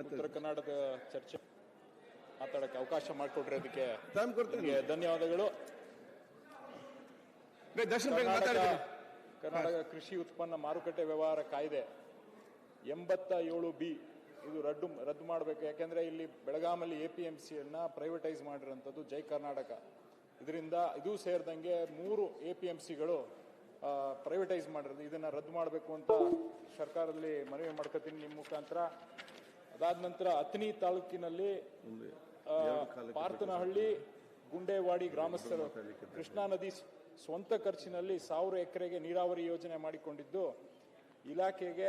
ಉತ್ತರ ಕರ್ನಾಟಕ ಚರ್ಚೆ ಮಾತಾಡಕ್ಕೆ ಅವಕಾಶ ಮಾಡಿಕೊಟ್ಟಿರೋದಕ್ಕೆ ಟೈಮ್ ಕೊಡ್ತೀನಿ. ಧನ್ಯವಾದಗಳು. ಕರ್ನಾಟಕ ಕೃಷಿ ಉತ್ಪನ್ನ ಮಾರುಕಟ್ಟೆ ವ್ಯವಹಾರ ಕಾಯ್ದೆ ಎಂಬತ್ತ ಏಳು ಬಿ. ಇದು ರದ್ದು ರದ್ದು ಮಾಡಬೇಕು. ಯಾಕೆಂದ್ರೆ ಇಲ್ಲಿ ಬೆಳಗಾಮಲ್ಲಿ ಎ ಪಿ ಎಂ ಸಿಯನ್ನ ಪ್ರೈವೇಟೈಸ್ ಮಾಡಿರೋಂಥದ್ದು ಜೈ ಕರ್ನಾಟಕ. ಇದರಿಂದ ಇದು ಸೇರಿದಂಗೆ ಮೂರು ಎ ಪಿ ಎಂ ಸಿಗಳು ಪ್ರೈವೇಟೈಸ್ ಮಾಡಿರೋದು. ಇದನ್ನ ರದ್ದು ಮಾಡಬೇಕು ಅಂತ ಸರ್ಕಾರದಲ್ಲಿ ಮನವಿ ಮಾಡ್ಕೋತೀನಿ. ನಿಮ್ಮ ಮುಖಾಂತರ ಅದಾದ ನಂತರ ಅತ್ನಿ ತಾಲೂಕಿನಲ್ಲಿ ಪಾರ್ಥನಹಳ್ಳಿ ಪಾರ್ತನಹಳ್ಳಿ ಗುಂಡೇವಾಡಿ ಗ್ರಾಮಸ್ಥರು ಕೃಷ್ಣಾ ನದಿ ಸ್ವಂತ ಖರ್ಚಿನಲ್ಲಿ ಸಾವಿರ ಎಕರೆಗೆ ನೀರಾವರಿ ಯೋಜನೆ ಮಾಡಿಕೊಂಡಿದ್ದು. ಇಲಾಖೆಗೆ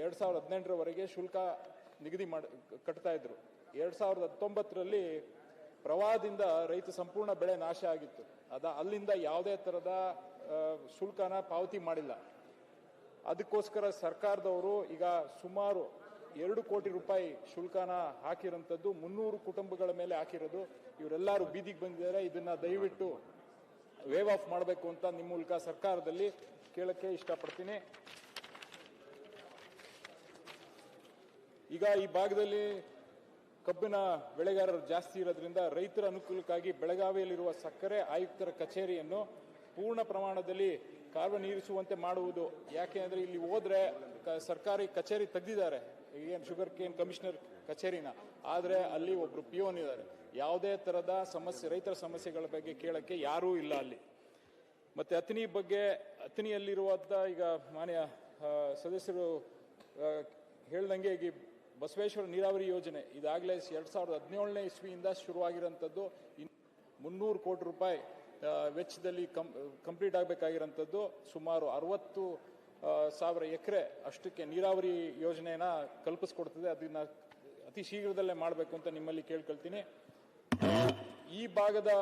ಎರಡ್ ಸಾವಿರದ ಹದಿನೆಂಟರವರೆಗೆ ಶುಲ್ಕ ನಿಗದಿ ಮಾಡಿ ಕಟ್ತಾ ಇದ್ರು. ಎರಡ್ ಸಾವಿರದ ಹತ್ತೊಂಬತ್ತರಲ್ಲಿ ಪ್ರವಾಹದಿಂದ ರೈತ ಸಂಪೂರ್ಣ ಬೆಳೆ ನಾಶ ಆಗಿತ್ತು. ಅದ ಅಲ್ಲಿಂದ ಯಾವುದೇ ತರದ ಶುಲ್ಕನ ಪಾವತಿ ಮಾಡಿಲ್ಲ. ಅದಕ್ಕೋಸ್ಕರ ಸರ್ಕಾರದವರು ಈಗ ಸುಮಾರು ಎರಡು ಕೋಟಿ ರೂಪಾಯಿ ಶುಲ್ಕನ ಹಾಕಿರೋಂಥದ್ದು ಮುನ್ನೂರು ಕುಟುಂಬಗಳ ಮೇಲೆ ಹಾಕಿರೋದು. ಇವರೆಲ್ಲರೂ ಬೀದಿಗೆ ಬಂದಿದ್ದಾರೆ. ಇದನ್ನ ದಯವಿಟ್ಟು ವೇವ್ ಆಫ್ ಮಾಡಬೇಕು ಅಂತ ನಿಮ್ಮ ಮೂಲಕ ಸರ್ಕಾರದಲ್ಲಿ ಕೇಳಕ್ಕೆ ಇಷ್ಟಪಡ್ತೀನಿ. ಈಗ ಈ ಭಾಗದಲ್ಲಿ ಕಬ್ಬಿನ ಬೆಳೆಗಾರರು ಜಾಸ್ತಿ ಇರೋದ್ರಿಂದ ರೈತರ ಅನುಕೂಲಕ್ಕಾಗಿ ಬೆಳಗಾವಿಯಲ್ಲಿರುವ ಸಕ್ಕರೆ ಆಯುಕ್ತರ ಕಚೇರಿಯನ್ನು ಪೂರ್ಣ ಪ್ರಮಾಣದಲ್ಲಿ ಕಾರ್ಯನಿರ್ವಹಿಸುವಂತೆ ಮಾಡುವುದು. ಯಾಕೆ ಅಂದರೆ ಇಲ್ಲಿ ಹೋದರೆ ಸರ್ಕಾರಿ ಕಚೇರಿ ತೆಗೆದಿದ್ದಾರೆ. ಏನು ಶುಗರ್ ಕೇನ್ ಕಮಿಷನರ್ ಕಚೇರಿನ. ಆದರೆ ಅಲ್ಲಿ ಒಬ್ರು ಪಿಯೋನ್ ಇದ್ದಾರೆ. ಯಾವುದೇ ತರದ ಸಮಸ್ಯೆ, ರೈತರ ಸಮಸ್ಯೆಗಳ ಬಗ್ಗೆ ಕೇಳಕ್ಕೆ ಯಾರೂ ಇಲ್ಲ ಅಲ್ಲಿ. ಮತ್ತೆ ಅತನಿ ಬಗ್ಗೆ ಅತನಿಯಲ್ಲಿರುವಂತ ಈಗ ಮಾನ್ಯ ಸದಸ್ಯರು ಹೇಳ್ದಂಗೆ ಈ ಬಸವೇಶ್ವರ ನೀರಾವರಿ ಯೋಜನೆ ಇದಾಗಲೇ ಎರಡು ಸಾವಿರದ ಹದಿನೇಳನೇ ಇಸ್ವಿಯಿಂದ ಶುರುವಾಗಿರೋಂಥದ್ದು ಇನ್ನು ಮುನ್ನೂರು ಕೋಟಿ ರೂಪಾಯಿ. ವೆಚ್ಚದಲ್ಲಿ ಕಂ, ಕಂಪ್ಲೀಟ್ ಆಗಬೇಕಾಗಿರೋಂಥದ್ದು ಸುಮಾರು ಅರವತ್ತು ಸಾವಿರ ಎಕರೆ ಅಷ್ಟಕ್ಕೆ ನೀರಾವರಿ ಯೋಜನೆಯನ್ನ ಕಲ್ಪಿಸ್ಕೊಡ್ತದೆ. ಅದನ್ನ ಅತಿ ಶೀಘ್ರದಲ್ಲೇ ಮಾಡಬೇಕು ಅಂತ ನಿಮ್ಮಲ್ಲಿ ಕೇಳ್ಕೊಳ್ತೀನಿ. ಈ ಭಾಗದ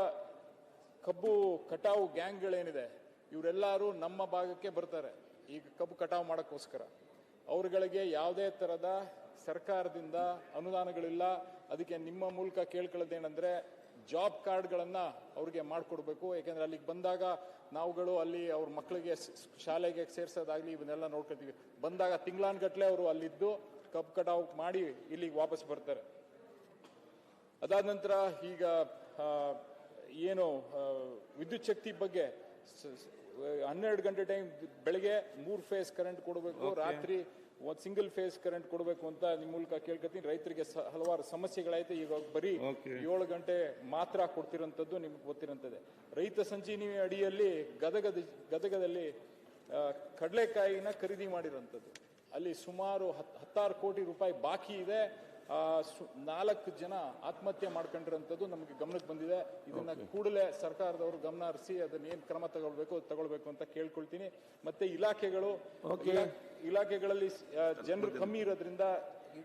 ಕಬ್ಬು ಕಟಾವು ಗ್ಯಾಂಗ್ಗಳೇನಿದೆ, ಇವರೆಲ್ಲರೂ ನಮ್ಮ ಭಾಗಕ್ಕೆ ಬರ್ತಾರೆ. ಈಗ ಕಬ್ಬು ಕಟಾವು ಮಾಡೋಕ್ಕೋಸ್ಕರ. ಅವರುಗಳಿಗೆ ಯಾವುದೇ ತರದ ಸರ್ಕಾರದಿಂದ ಅನುದಾನಗಳಿಲ್ಲ. ಅದಕ್ಕೆ ನಿಮ್ಮ ಮೂಲಕ ಕೇಳ್ಕೊಳ್ಳೋದೇನೆಂದ್ರೆ ಜಾಬ್ ಕಾರ್ಡ್ಗಳನ್ನು ಅವ್ರಿಗೆ ಮಾಡಿಕೊಡ್ಬೇಕು. ಯಾಕೆಂದರೆ ಅಲ್ಲಿಗೆ ಬಂದಾಗ ನಾವುಗಳು ಅಲ್ಲಿ ಅವ್ರ ಮಕ್ಕಳಿಗೆ ಶಾಲೆಗೆ ಸೇರ್ಸೋದಾಗ್ಲಿ ಇವನ್ನೆಲ್ಲ ನೋಡ್ಕೊತೀವಿ ಬಂದಾಗ ತಿಂಗಳಾನ್ಗಟ್ಟಲೆ ಅವರು ಅಲ್ಲಿದ್ದು ಕಬ್ಬು ಕಟಾವು ಮಾಡಿ ಇಲ್ಲಿಗೆ ವಾಪಸ್ ಬರ್ತಾರೆ. ಅದಾದ ನಂತರ ಈಗ ಏನು ವಿದ್ಯುತ್ ಶಕ್ತಿ ಬಗ್ಗೆ ಹನ್ನೆರಡು ಗಂಟೆ ಟೈಮ್ ಬೆಳಗ್ಗೆ ಮೂರು ಫೇಸ್ ಕರೆಂಟ್ ಕೊಡಬೇಕು. ರಾತ್ರಿ ಒಂದ್ ಸಿಂಗಲ್ ಫೇಸ್ ಕರೆಂಟ್ ಕೊಡಬೇಕು ಅಂತ ನಿಮ್ಮ ಮೂಲಕ ಕೇಳ್ಕೊತೀನಿ ರೈತರಿಗೆ ಹಲವಾರು ಸಮಸ್ಯೆಗಳೈತೆ ಈಗ ಬರೀ. ಏಳು ಗಂಟೆ ಮಾತ್ರ ಕೊಡ್ತಿರೋಂಥದ್ದು ನಿಮ್ಗೆ ಗೊತ್ತಿರೋಂಥದ್ದೇ. ರೈತ ಸಂಜೀವಿನಿ ಅಡಿಯಲ್ಲಿ ಗದಗದ ಗದಗದಲ್ಲಿ ಕಡಲೆಕಾಯಿನ ಖರೀದಿ ಮಾಡಿರೋಂಥದ್ದು. ಅಲ್ಲಿ ಸುಮಾರು ಹತ್- ಹತ್ತಾರು ಕೋಟಿ ರೂಪಾಯಿ ಬಾಕಿ ಇದೆ. ನಾಲ್ಕು ಜನ ಆತ್ಮಹತ್ಯೆ ಮಾಡ್ಕೊಂಡಿರೋಂಥದ್ದು ನಮಗೆ ಗಮನಕ್ಕೆ ಬಂದಿದೆ. ಇದನ್ನ ಕೂಡಲೇ ಸರ್ಕಾರದವರು ಗಮನ ಹರಿಸಿ ಅದನ್ನ ಏನು ಕ್ರಮ ತಗೊಳ್ಬೇಕು ತಗೊಳ್ಬೇಕು ಅಂತ ಕೇಳ್ಕೊಳ್ತೀನಿ. ಮತ್ತೆ ಇಲಾಖೆಗಳು ಇಲಾ- ಇಲಾಖೆಗಳಲ್ಲಿ ಜನರು ಕಮ್ಮಿ ಇರೋದ್ರಿಂದ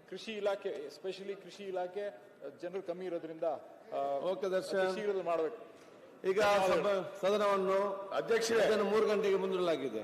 ಕೃಷಿ ಇಲಾಖೆ ಎಸ್ಪೆಷಲಿ ಕೃಷಿ ಇಲಾಖೆ ಜನರು ಕಮ್ಮಿ ಇರೋದ್ರಿಂದ ಓಕೆ, ದರ್ಶನ್. ಮಾಡಬೇಕು ಈಗ ಸದನವನ್ನು ಅಧ್ಯಕ್ಷ ಮೂರು ಗಂಟೆಗೆ ಮುಂದೂಡಲಾಗಿದೆ.